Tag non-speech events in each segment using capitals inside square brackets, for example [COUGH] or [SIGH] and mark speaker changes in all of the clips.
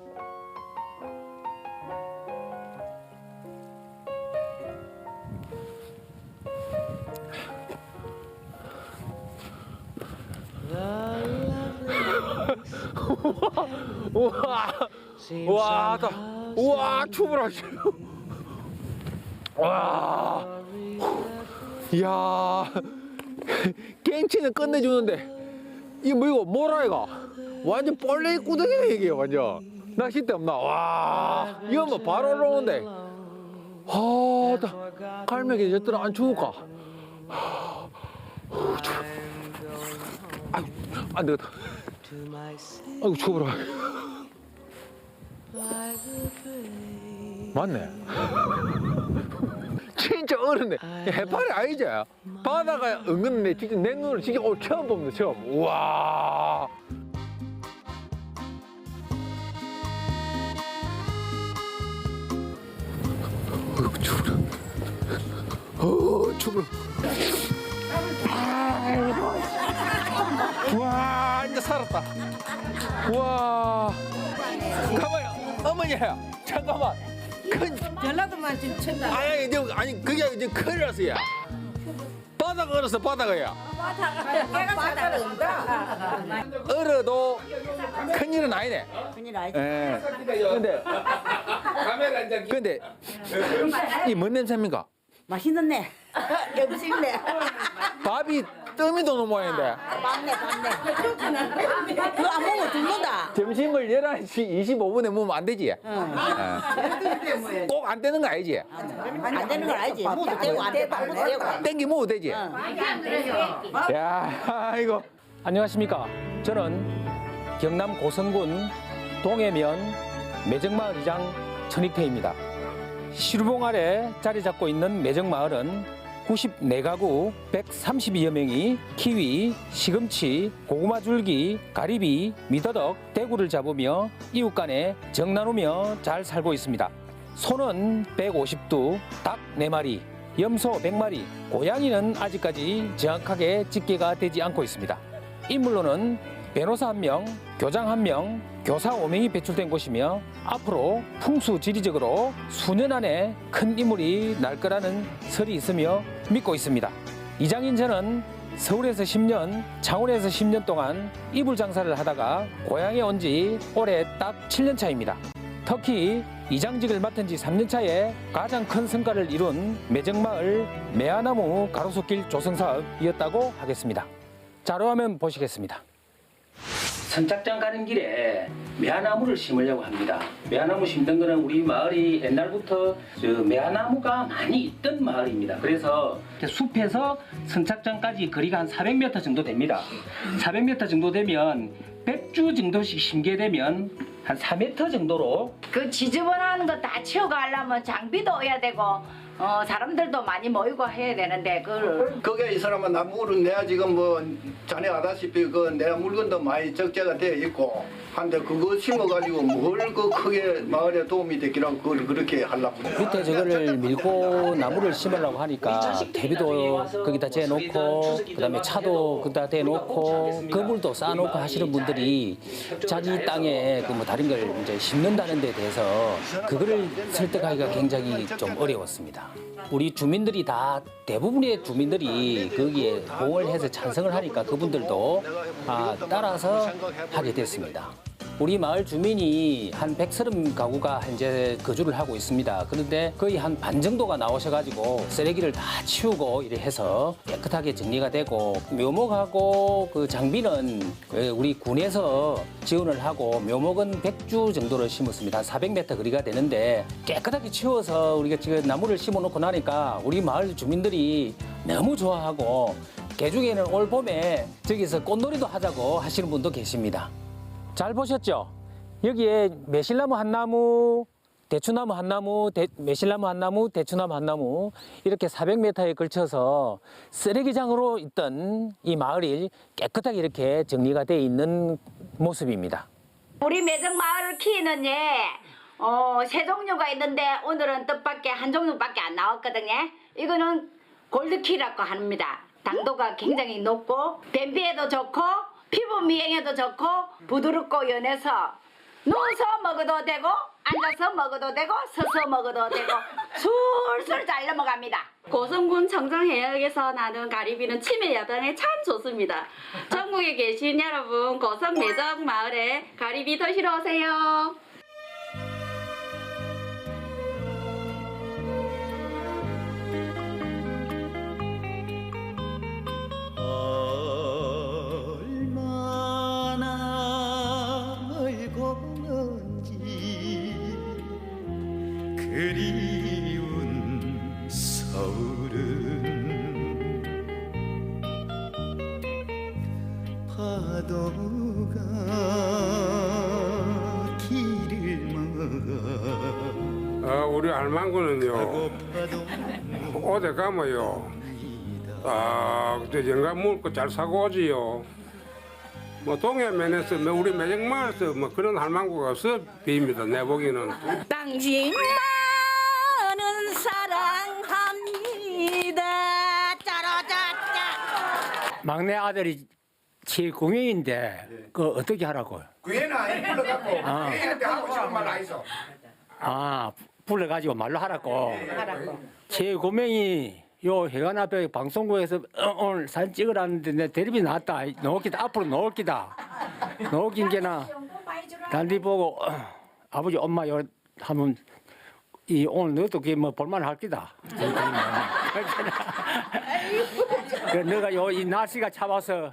Speaker 1: [LAUGHS] 우와, 우와, 다, 우와, 추불하시. 와, 이야, [LAUGHS] 갱치는 끝내주는데 이거 뭐이고 뭐라 이거? 완전 벌레 구덩이네 이게 완전. 낚싯대 없나? 와, 이거 뭐 바로 올라오는데. 아, 나 갈매기 저들은 안 추울까? 추워. 아이고, 안 되겠다. 아이고 추워라. 맞네. [LAUGHS] 진짜 어른네. 해파리 아니지? 바다가 은근히 진짜 내 눈으로 진짜 오늘 처음 봅니다, 처음. 우와. 어, 추워라. 와, 이제 살았다. 와. 가만히, 어머니야. 잠깐만. 큰,
Speaker 2: 전라도만 지금 친다.
Speaker 1: 아니, 이제, 아니, 그게 이제 큰일 났어요. 바다가 얼었어, 바다가야.
Speaker 2: 바다를 온다.
Speaker 1: 얼어도 큰일은 아니네.
Speaker 2: 큰일 아니지.
Speaker 1: 예. 근데, 근데, 이 뭔 냄새입니까?
Speaker 2: 맛있는네. [LAUGHS] 음식네.
Speaker 1: 밥이 뜸이 도는 모양인데.
Speaker 2: 맞네, 맞네. 그거 안 먹으면 죽는다.
Speaker 1: 점심을 11시 25분에 먹으면 안 되지? 꼭 안 되는 거 아니지?
Speaker 2: 안 되는 건 알지. 무도 되고 안 되고 무도 되고.
Speaker 1: 땡기 먹어도 되지? 야, 이거.
Speaker 3: 안녕하십니까. 저는 경남 고성군 동해면 매정마을 이장 천익태입니다. 시루봉 아래 자리 잡고 있는 매정마을은 94가구 132여 명이 키위, 시금치, 고구마 줄기, 가리비, 미더덕, 대구를 잡으며 이웃 간에 정 나누며 잘 살고 있습니다. 소는 150두, 닭 4마리, 염소 100마리, 고양이는 아직까지 정확하게 집계가 되지 않고 있습니다. 인물로는 변호사 1명, 교장 1명, 교사 5명이 배출된 곳이며 앞으로 풍수지리적으로 수년 안에 큰 인물이 날 거라는 설이 있으며 믿고 있습니다. 이장인 저는 서울에서 10년, 창원에서 10년 동안 이불 장사를 하다가 고향에 온 지 올해 딱 7년 차입니다. 특히 이장직을 맡은 지 3년 차에 가장 큰 성과를 이룬 매정마을 매화나무 가로수길 조성 사업이었다고 하겠습니다. 자료화면 보시겠습니다. 선착장 가는 길에 매화나무를 심으려고 합니다. 매화나무 심던 거는 우리 마을이 옛날부터 저 매화나무가 많이 있던 마을입니다. 그래서 숲에서 선착장까지 거리가 한 400m 정도 됩니다. 400m 정도 되면 100주 정도씩 심게 되면 한 4m 정도로.
Speaker 4: 그 지저분한 거 다 치워가려면 장비도 어야 되고 어, 사람들도 많이 모이고 해야 되는데 그걸.
Speaker 5: 그게 이 사람은 나무를 내가 지금 뭐 전에 아다시피 그 내가 물건도 많이 적재가 되어 있고 한데 그거 심어가지고 뭘 그 크게 마을에 도움이 됐기라고 그걸 그렇게 하려고.
Speaker 3: 밑에 저거를 밀고 나무를 심으려고 하니까 대비도 거기다 재놓고 그다음에 차도 거기다 대놓고 그물도 쌓아놓고 하시는 분들이 자기 땅에 그뭐 다른 걸 이제 심는다는 데 대해서 그거를 설득하기가 굉장히 좀 어려웠습니다. 우리 주민들이 다 대부분의 주민들이 거기에 호응을 해서 찬성을 하니까 그분들도 아, 따라서 하게 됐습니다. 우리 마을 주민이 한 130가구가 현재 거주를 하고 있습니다. 그런데 거의 한 반 정도가 나오셔가지고 쓰레기를 다 치우고 이래 해서 깨끗하게 정리가 되고 묘목하고 그 장비는 그 우리 군에서 지원을 하고 묘목은 100주 정도를 심었습니다. 한 400m 거리가 되는데 깨끗하게 치워서 우리가 지금 나무를 심어 놓고 나니까 우리 마을 주민들이 너무 좋아하고 개중에는 올 봄에 저기서 꽃놀이도 하자고 하시는 분도 계십니다. 잘 보셨죠? 여기에 매실나무 한 나무, 대추나무 한 나무, 대- 매실나무 한 나무, 대추나무 한 나무 이렇게 400m에 걸쳐서 쓰레기장으로 있던 이 마을이 깨끗하게 이렇게 정리가 돼 있는 모습입니다.
Speaker 4: 우리 매정 마을을 키우는 예, 어, 세 종류가 있는데 오늘은 뜻밖의 한 종류밖에 안 나왔거든요. 이거는 골드키라고 합니다. 당도가 굉장히 높고 변비에도 좋고 피부 미행에도 좋고 부드럽고 연해서 누워서 먹어도 되고 앉아서 먹어도 되고 서서 먹어도 되고 술술 잘 넘어갑니다.
Speaker 6: 고성군 청정해역에서 나는 가리비는 치매 예방에 참 좋습니다. 전국에 계신 여러분 고성 매정 마을에 가리비 드시러 오세요.
Speaker 7: 그리운 서울은 파도가 길을 막아
Speaker 8: 아, 우리 알망구는요. 어디 가면요? 아 저 영감 먹을 거잘 사고 오지요. 뭐 동해면에서 뭐 우리 매정마을에서 뭐 그런 할망구가 없어 비입니다 내 보기는.
Speaker 2: 당신
Speaker 9: 막내 아들이 제일 공연인데 그 어떻게 하라고요?
Speaker 5: 그애는 아니 불러갖고
Speaker 9: 아.
Speaker 5: 애한테 하고 싶은 말 아이소.
Speaker 9: 아 불러가지고 말로 하라고. 제 고명이 요 해관 앞에 방송국에서 어, 오늘 사진 찍으라는데 내 대립이 나왔다. 놓기다 앞으로 놓기다. 놓긴 게나 단디 보고 어, 아버지 엄마 요 하면 이 오늘 너도 그게 뭐 볼만 할 기다. [LAUGHS] [LAUGHS] 그 너가 요 이 날씨가 차와서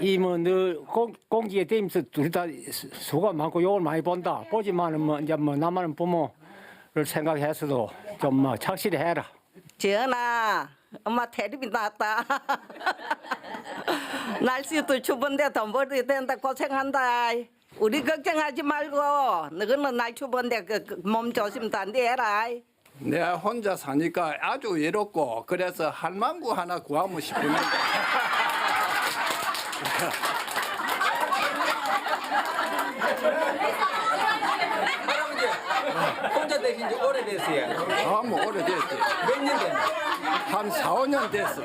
Speaker 9: 이뭐너 공기에 대면서 둘 다 수가 많고 욕을 많이 본다. 보지만은 뭐 이제 뭐 나만은 부모를 생각해서도 좀뭐 착실히 해라.
Speaker 2: 전아, 엄마 테레비 나왔다. [LAUGHS] 날씨도 추운데 돈 벌어야 된다 고생한다. 우리 걱정하지 말고 너는 날 추운데 그, 그, 몸 조심 단디 해라.
Speaker 5: 내가 혼자 사니까 아주 외롭고 그래서 할망구 하나 구하고 싶으면
Speaker 1: 혼자 되신 지 오래됐어요.
Speaker 5: 아뭐 오래됐지
Speaker 1: 몇 년 됐나?
Speaker 5: 한 4, 5년 됐어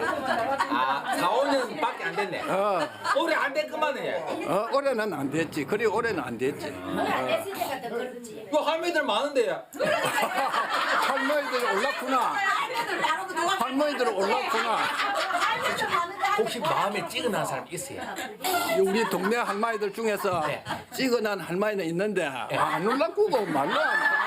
Speaker 1: 아, 4, 5년밖에 안 됐네.
Speaker 5: 어,
Speaker 1: 오래 안 됐구만해.
Speaker 5: 어 올해는 안 됐지 그리 올해는 안 됐지
Speaker 1: 그 할머니들 많은데요. [LAUGHS]
Speaker 5: 할머니들 올랐구나 할머니들 올랐구나
Speaker 1: 혹시 마음에 찌근한 사람 있어요?
Speaker 5: 우리 동네 할머니들 중에서 찍어난 할머니는 있는데 안 올랐고 말로 안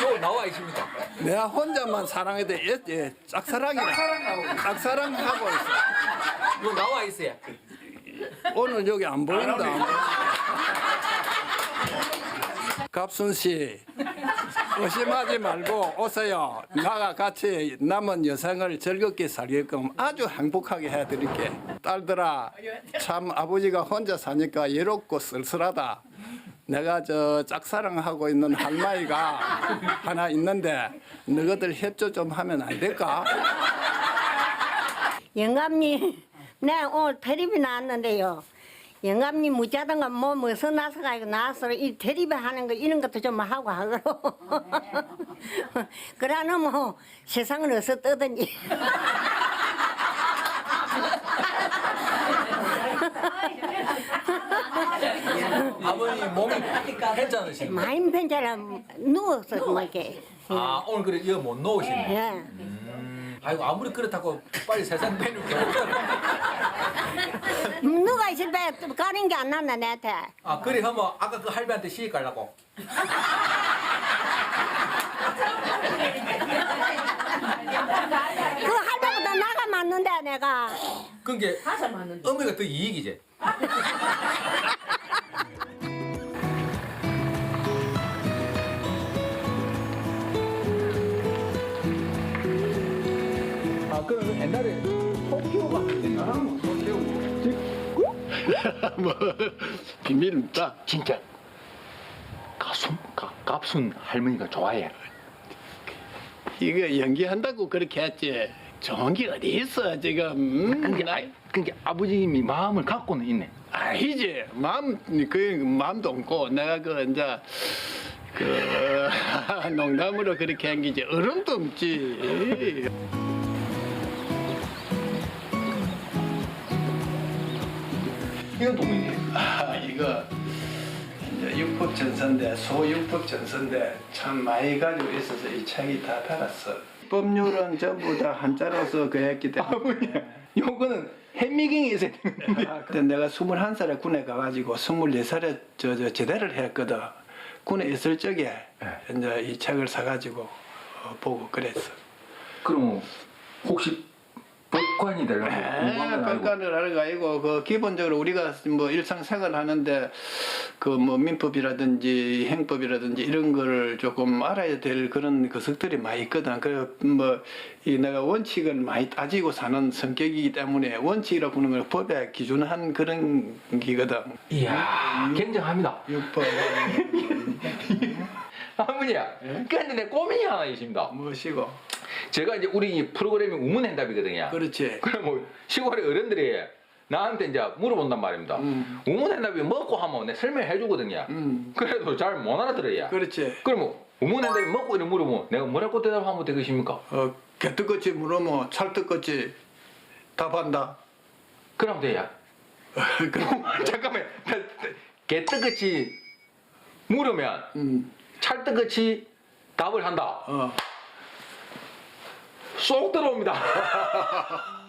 Speaker 1: 저 나와 있습니다.
Speaker 5: 내가 혼자만 사랑해도 예, 예, 짝사랑이라 짝사랑 하고 있어
Speaker 1: 이거 나와 있어요.
Speaker 5: 오늘 여기. 안 보인다. 갑순 씨, 의심하지 말고 오세요. 나가 같이 남은 여생을 즐겁게 살게끔 아주 행복하게 해드릴게. 딸들아, 참 아버지가 혼자 사니까 외롭고 쓸쓸하다. 내가 저 짝사랑하고 있는 할머니가 하나 있는데 너희들 협조 좀 하면 안 될까?
Speaker 10: 영감님, 내 오늘 테레비 나왔는데요. 영감님 무자던가 뭐 무서 나서 가지고 나와서 이 테레비 하는 거 이런 것도 좀 하고 하고. [LAUGHS] 그러나 뭐 세상은 어서 뜨든지. [LAUGHS]
Speaker 1: 아버님 몸이 괜찮으신가요?
Speaker 10: 많이 편찮아 누워서 뭐 이렇게.
Speaker 1: 아, 오늘 그래 이거 못 놓으시네.
Speaker 10: 예.
Speaker 1: 아이고 아무리 그렇다고 빨리 세상 빼놓을 게 없잖아.
Speaker 10: 누가 있을 때 가는 게 안 났나 내한테.
Speaker 1: 아 그래 하면 아까 그 할배한테 시집 가려고.
Speaker 10: 그 할배보다 나가 맞는데 내가.
Speaker 1: 그게 어머니가 더 이익이지. 아 그럼 옛날에 소 키우고
Speaker 11: 뭐 비밀 없다. 진짜 갑순 가- 갑순 할머니가 좋아해.
Speaker 5: 이거 연기한다고 그렇게 했지. 좋은 게 어디 있어 지금? 음?
Speaker 11: 그게 아, 그게 아버님이 마음을 갖고는 있네.
Speaker 5: 아니지 마음 그 마음도 없고 내가 그 이제 그 [LAUGHS] 농담으로 그렇게 한 게지 어른도 없지.
Speaker 11: 이건 동맹이.
Speaker 5: 아 이거 이제 육법 전선대 소육법 전선대 참 많이 가지고 있어서 이 책이 다 달았어. 법률은 전부 다 한자로서 그랬기 때문에.
Speaker 1: 요거는 현미경이 있어야 되는데.
Speaker 5: 아, 그때 내가 21살에 군에 가가지고 24살에 저, 저 제대를 했거든. 군에 있을 적에 이제 이 책을 사가지고 어, 보고 그랬어.
Speaker 1: 그럼 혹시 법관이 되려고
Speaker 5: 평가를 하는 거 아니고 그 기본적으로 우리가 뭐 일상생활 하는데 그 뭐 민법이라든지 행법이라든지 이런 거를 조금 알아야 될 그런 구석들이 많이 있거든. 그뭐이 내가 원칙을 많이 따지고 사는 성격이기 때문에 원칙이라고 하는 걸 법에 기준한 그런 기거든.
Speaker 1: 이야 굉장합니다.
Speaker 5: 육법 [LAUGHS]
Speaker 1: 아버지야. 그런데 내 고민이 하나 있습니다.
Speaker 5: 무엇이고
Speaker 1: 제가 이제 우리 이 프로그램이 우문행답이거든요.
Speaker 5: 그렇지.
Speaker 1: 그럼 뭐 시골의 어른들이 나한테 이제 물어본단 말입니다.
Speaker 5: 음.
Speaker 1: 우문행답이 먹고 하면 내 설명해 주거든요.
Speaker 5: 음.
Speaker 1: 그래도 잘 못 알아들어요.
Speaker 5: 그렇지.
Speaker 1: 그럼 뭐 우문행답이 먹고 이런 물어보면 내가 뭐라고 대답하면 되겠습니까?
Speaker 5: 어, 개떡같이 물으면 찰떡같이 답한다.
Speaker 1: 그럼 돼야. [LAUGHS]
Speaker 5: 그럼 [LAUGHS]
Speaker 1: 잠깐만. 개떡같이 물으면
Speaker 5: 음.
Speaker 1: 찰떡같이 답을 한다.
Speaker 5: 어.
Speaker 1: 쏙 들어옵니다. [LAUGHS]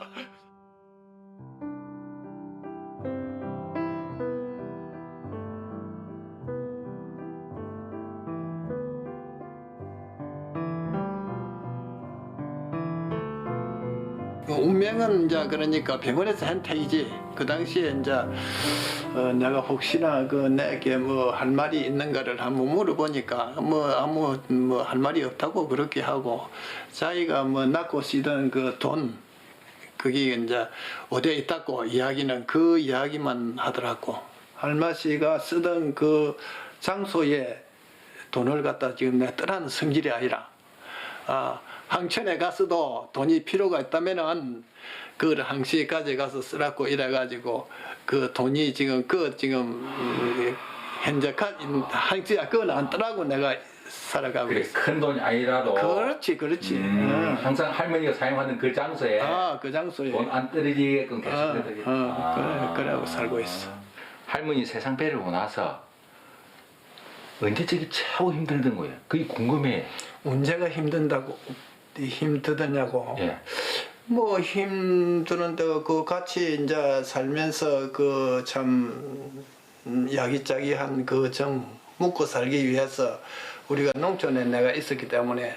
Speaker 5: 그 운명은 이제 그러니까 병원에서 한 택이지. 그 당시에 이제 어, 내가 혹시나 그 내게 뭐 할 말이 있는가를 한번 물어보니까 뭐 아무 뭐 할 말이 없다고 그렇게 하고 자기가 뭐 낳고 쓰던 그 돈 그게 이제 어디에 있다고 이야기는 그 이야기만 하더라고. 할마씨가 쓰던 그 장소에 돈을 갖다 지금 내 떠나는 성질이 아니라 아, 항천에 가서도 돈이 필요가 있다면은 그걸 항시까지 가서 쓰라고 이래가지고 그 돈이 지금 그 지금 음, 현재 항시야 그건 안 떠나고 내가 살아가고
Speaker 1: 그래
Speaker 5: 있어.
Speaker 1: 큰 돈이 아니라도
Speaker 5: 그렇지, 그렇지.
Speaker 1: 음, 항상 할머니가 사용하는 그 장소에
Speaker 5: 아, 그 장소에.
Speaker 1: 돈 안 떨어지게끔 계속
Speaker 5: 어,
Speaker 1: 되게.
Speaker 5: 어, 그래, 그래하고 살고 있어.
Speaker 1: 할머니 세상 배를 나서 언제 저기 최고 힘들던 거예요? 그게 궁금해.
Speaker 5: 언제가 힘든다고 힘드냐고.
Speaker 1: 예.
Speaker 5: 뭐 힘드는데 그 같이 이제 살면서 그 참 야기짜기한 그 정 묵고 살기 위해서 우리가 농촌에 내가 있었기 때문에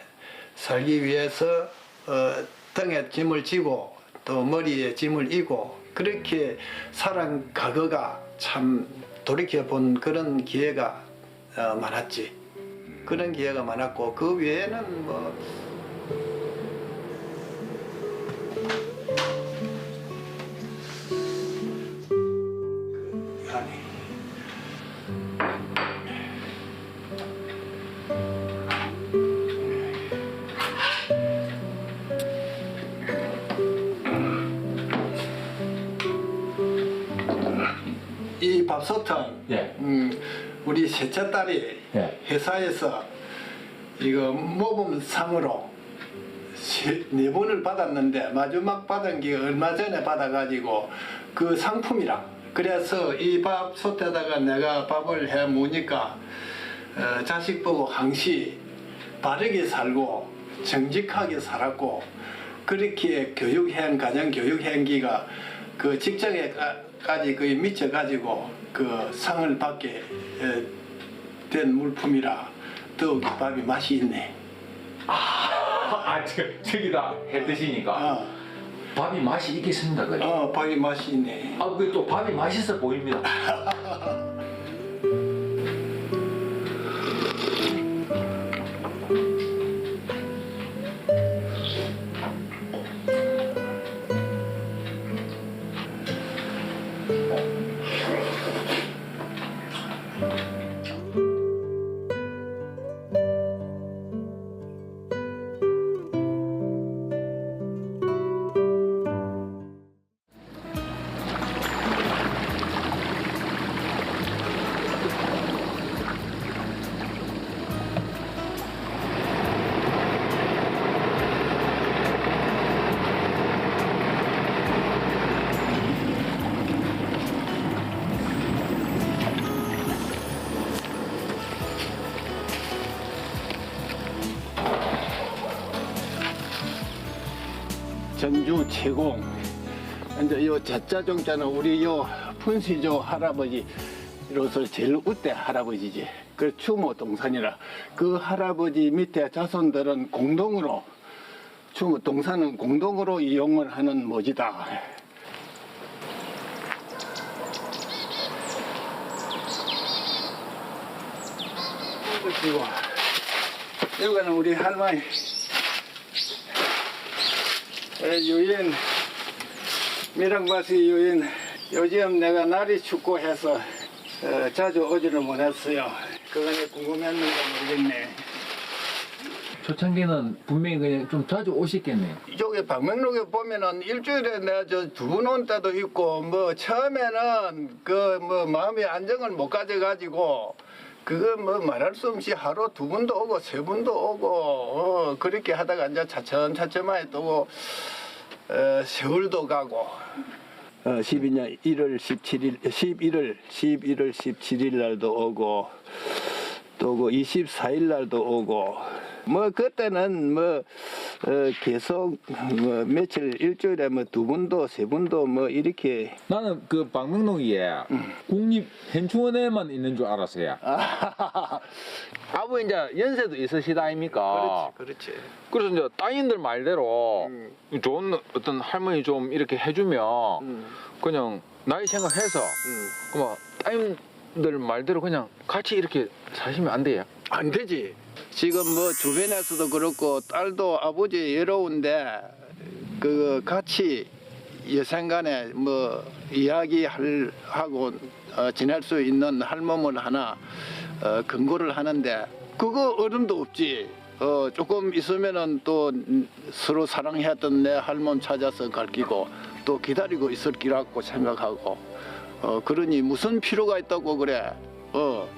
Speaker 5: 살기 위해서 어, 등에 짐을 지고 또 머리에 짐을 이고 그렇게 살아간 과거가 참 돌이켜 본 그런 기회가 어, 많았지. 그런 기회가 많았고 그 외에는 뭐 이 밥솥은
Speaker 1: 예.
Speaker 5: 음, 우리 셋째 딸이
Speaker 1: 예.
Speaker 5: 회사에서 이거 모범상으로 세- 네 번을 받았는데 마지막 받은 게 얼마 전에 받아가지고 그 상품이라 그래서 이 밥 솥에다가 내가 밥을 해 먹으니까 어, 자식 보고 항시 바르게 살고 정직하게 살았고 그렇게 교육행 가정 교육행기가 그 직장에까지 거의 미쳐가지고 그 상을 받게 에, 된 물품이라 더욱 밥이 맛이 있네.
Speaker 1: 아, 저, 저기다 해 드시니까
Speaker 5: 어,
Speaker 1: 밥이 맛이 있겠습니다. 그래.
Speaker 5: 어 밥이 맛이 있네.
Speaker 1: 아, 그 또 밥이 맛있어 보입니다. [LAUGHS]
Speaker 5: 전주 최공. 이제 요 자자종자는 우리 요 푼시조 할아버지로서 제일 우대 할아버지지. 그 추모 동산이라 그 할아버지 밑에 자손들은 공동으로 추모 동산은 공동으로 이용을 하는 모지다. 이거는 우리 할머니 에, 유인 미랑바시 유인 요즘 내가 날이 춥고 해서 어, 자주 오지를 못했어요. 그거는 궁금했는데 모르겠네.
Speaker 12: 초창기는 분명히 그냥 좀 자주 오셨겠네요.
Speaker 5: 이쪽에 방명록에 보면은 일주일에 내가 저 두 번 온 때도 있고 뭐 처음에는 그 뭐 마음의 안정을 못 가져가지고 그거 뭐 말할 수 없이 하루 두 번도 오고 세 번도 오고 어, 그렇게 하다가 이제 차츰차츰하게 또 어, 세월도 가고. 어, 12년 1월 17일 11월 11월 17일 날도 오고 또그 24일 날도 오고 뭐 그때는 뭐 어, 계속 뭐 며칠 일주일에 뭐 두 번도 세 번도 뭐 이렇게
Speaker 1: 나는 그 방명록이에 국립 현충원에만 있는 줄 알았어요. [LAUGHS] 아버 이제 연세도 있으시다 아닙니까?
Speaker 5: 그렇지
Speaker 1: 그래서 이제 따님들 말대로
Speaker 5: 음.
Speaker 1: 좋은 어떤 할머니 좀 이렇게 해주면
Speaker 5: 음.
Speaker 1: 그냥 나이 생각해서 그만 따님들 말대로 그냥 같이 이렇게 사시면 안 돼요.
Speaker 5: 안 되지 지금 뭐 주변에서도 그렇고 딸도 아버지 외로운데 그 같이 여생간에 뭐 이야기할 하고 어, 지낼 수 있는 할멈을 하나 어, 근거를 하는데 그거 어른도 없지. 어, 조금 있으면은 또 서로 사랑했던 내 할멈 찾아서 갈기고 또 기다리고 있을 기라고 생각하고 어, 그러니 무슨 필요가 있다고 그래. 어,